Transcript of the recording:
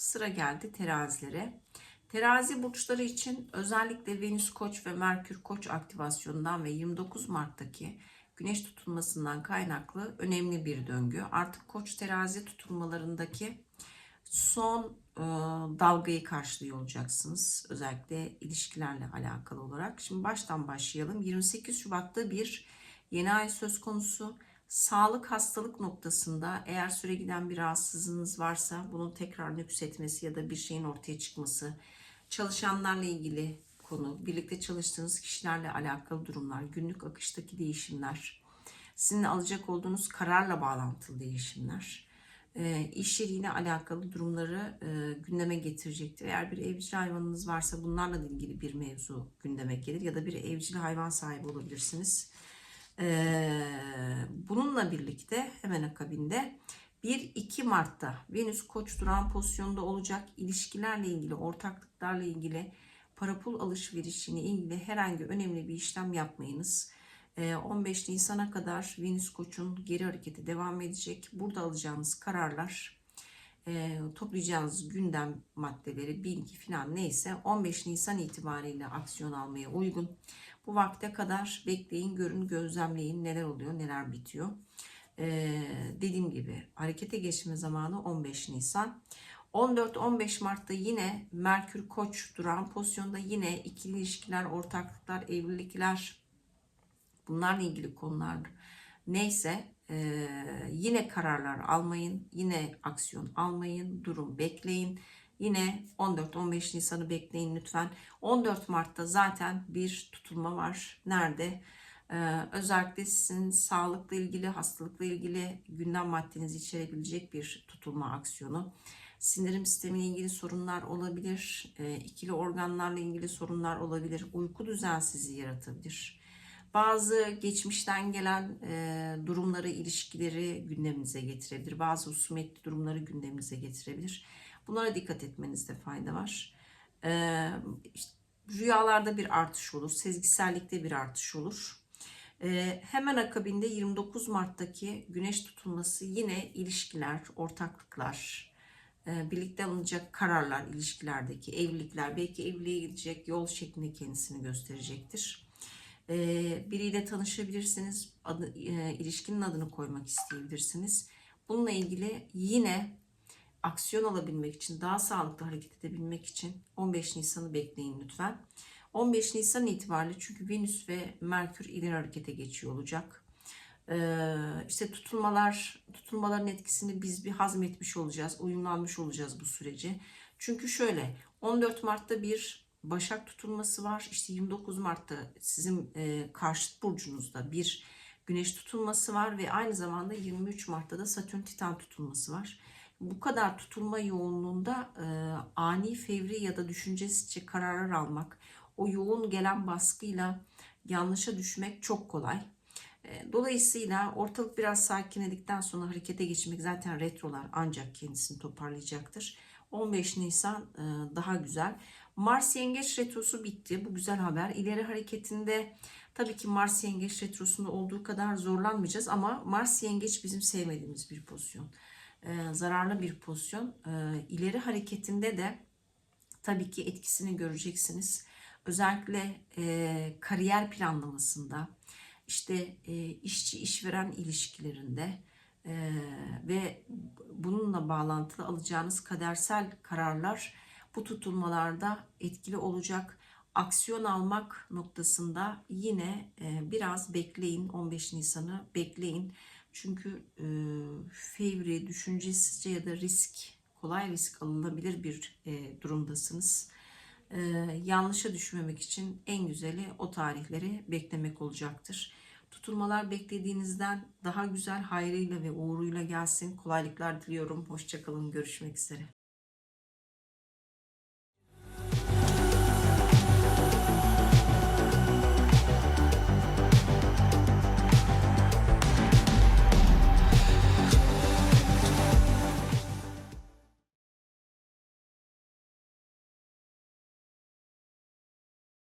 sıra geldi terazilere. Terazi burçları için özellikle Venüs Koç ve Merkür Koç aktivasyonundan ve 29 Mart'taki güneş tutulmasından kaynaklı önemli bir döngü. Artık Koç terazi tutulmalarındaki son e, dalgayı karşılıyor olacaksınız. Özellikle ilişkilerle alakalı olarak. Şimdi baştan başlayalım. 28 Şubat'ta bir yeni ay söz konusu. Sağlık hastalık noktasında eğer süre giden bir rahatsızlığınız varsa bunun tekrar nüksetmesi ya da bir şeyin ortaya çıkması, çalışanlarla ilgili konu, birlikte çalıştığınız kişilerle alakalı durumlar, günlük akıştaki değişimler, sizin alacak olduğunuz kararla bağlantılı değişimler, e, iş yeriyle alakalı durumları e, gündeme getirecektir. Eğer bir evcil hayvanınız varsa bunlarla ilgili bir mevzu gündeme gelir ya da bir evcil hayvan sahibi olabilirsiniz. Ee, bununla birlikte hemen akabinde 1-2 Mart'ta Venüs Koç duran pozisyonda olacak ilişkilerle ilgili, ortaklıklarla ilgili, para pul alışverişine ilgili herhangi önemli bir işlem yapmayınız. Ee, 15 Nisan'a kadar Venüs Koç'un geri hareketi devam edecek. Burada alacağınız kararlar, e, toplayacağınız gündem maddeleri, bilgi falan neyse 15 Nisan itibariyle aksiyon almaya uygun. Bu vakte kadar bekleyin, görün, gözlemleyin neler oluyor, neler bitiyor. Ee, dediğim gibi harekete geçme zamanı 15 Nisan. 14-15 Mart'ta yine Merkür Koç duran pozisyonda yine ikili ilişkiler, ortaklıklar, evlilikler bunlarla ilgili konular neyse e, yine kararlar almayın, yine aksiyon almayın, durum bekleyin. Yine 14-15 Nisan'ı bekleyin lütfen. 14 Mart'ta zaten bir tutulma var. Nerede? Ee, özellikle sizin sağlıkla ilgili, hastalıkla ilgili gündem maddenizi içerebilecek bir tutulma aksiyonu. Sindirim sistemiyle ilgili sorunlar olabilir. Ee, ikili organlarla ilgili sorunlar olabilir. Uyku düzensizliği yaratabilir. Bazı geçmişten gelen e, durumları, ilişkileri gündeminize getirebilir. Bazı husumetli durumları gündeminize getirebilir. Bunlara dikkat etmenizde fayda var. Ee, işte rüyalarda bir artış olur, sezgisellikte bir artış olur. Ee, hemen akabinde 29 Mart'taki güneş tutulması yine ilişkiler, ortaklıklar, e, birlikte alınacak kararlar, ilişkilerdeki evlilikler, belki evliliğe gidecek yol şeklinde kendisini gösterecektir. Biriyle tanışabilirsiniz, adı, e, ilişkinin adını koymak isteyebilirsiniz. Bununla ilgili yine aksiyon alabilmek için, daha sağlıklı hareket edebilmek için 15 Nisan'ı bekleyin lütfen. 15 Nisan itibariyle çünkü Venüs ve Merkür ileri harekete geçiyor olacak. Ee, işte tutulmalar, tutulmaların etkisini biz bir hazmetmiş olacağız, uyumlanmış olacağız bu süreci. Çünkü şöyle 14 Mart'ta bir Başak tutulması var. İşte 29 Mart'ta sizin e, karşıt burcunuzda bir Güneş tutulması var ve aynı zamanda 23 Mart'ta da Satürn Titan tutulması var bu kadar tutulma yoğunluğunda e, ani, fevri ya da düşüncesizce kararlar almak, o yoğun gelen baskıyla yanlışa düşmek çok kolay. E, dolayısıyla ortalık biraz sakinledikten sonra harekete geçmek zaten retrolar ancak kendisini toparlayacaktır. 15 Nisan e, daha güzel. Mars Yengeç retrosu bitti. Bu güzel haber. İleri hareketinde tabii ki Mars Yengeç retrosunda olduğu kadar zorlanmayacağız ama Mars Yengeç bizim sevmediğimiz bir pozisyon e, zararlı bir pozisyon. E, ileri hareketinde de tabii ki etkisini göreceksiniz. Özellikle e, kariyer planlamasında, işte e, işçi işveren ilişkilerinde e, ve bununla bağlantılı alacağınız kadersel kararlar bu tutulmalarda etkili olacak. aksiyon almak noktasında yine e, biraz bekleyin 15 Nisan'ı bekleyin. Çünkü e, fevri, düşüncesizce ya da risk, kolay risk alınabilir bir e, durumdasınız. E, yanlışa düşmemek için en güzeli o tarihleri beklemek olacaktır. Tutulmalar beklediğinizden daha güzel hayrıyla ve uğruyla gelsin. Kolaylıklar diliyorum. Hoşçakalın. Görüşmek üzere.